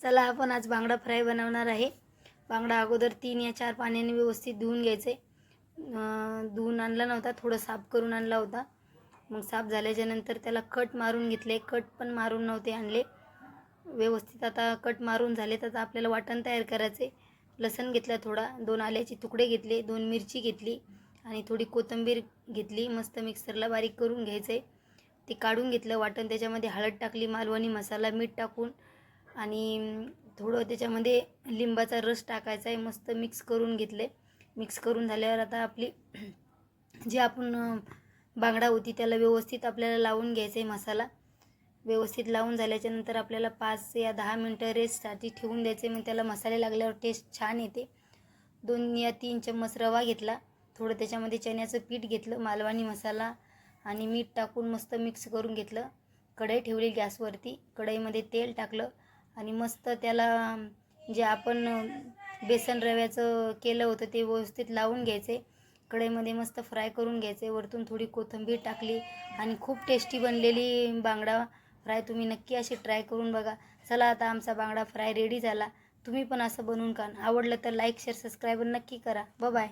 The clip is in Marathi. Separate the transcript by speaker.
Speaker 1: चला आपण आज बांगडा फ्राय बनवणार आहे. बांगडा अगोदर तीन या चार पाण्याने व्यवस्थित धुवून घ्यायचे. धुवून आणला नव्हता थोडं साफ करून आणला होता. मग साफ झाल्याच्यानंतर त्याला कट मारून घेतले. कट पण मारून नव्हते आणले. व्यवस्थित आता कट मारून झाले तर आता आपल्याला वाटण तयार करायचे. लसण घेतला थोडा दोन आल्याचे तुकडे घेतले दोन मिरची घेतली आणि थोडी कोथिंबीर घेतली. मस्त मिक्सरला बारीक करून घ्यायचे. ते काढून घेतलं वाटण त्याच्यामध्ये हळद टाकली मालवणी मसाला मीठ टाकून आणि थोडं त्याच्यामध्ये लिंबाचा रस टाकायचा आहे मस्त मिक्स करून घेतले मिक्स करून झाल्यावर आता आपली जी आपण बांगडा होती त्याला व्यवस्थित आपल्याला लावून घ्यायचा आहे मसाला. व्यवस्थित लावून झाल्याच्यानंतर आपल्याला पाच या दहा मिनटं रेस्टसाठी ठेवून द्यायचे मग त्याला मसाले लागल्यावर टेस्ट छान येते. दोन या तीन चम्मच रवा घेतला. थोडं त्याच्यामध्ये चण्याचं पीठ घेतलं मालवणी मसाला आणि मीठ टाकून मस्त मिक्स करून घेतलं. कढई ठेवली गॅसवरती. कढईमध्ये तेल टाकलं. आणि मस्त त्याला जे आपण बेसन रव्याचं केलं होतं ते व्यवस्थित लावून घ्यायचे. कढईमध्ये मस्त फ्राय करून घ्यायचे. वरतून थोडी कोथिंबीर टाकली आणि खूप टेस्टी बनलेली बांगडा फ्राय तुम्ही नक्की अशी ट्राय करून बघा. चला आता आमचा बांगडा फ्राय रेडी झाला. तुम्ही पण असं बनवून खा आवडलं तर लाईक शेअर सबस्क्राईब नक्की करा. बाय.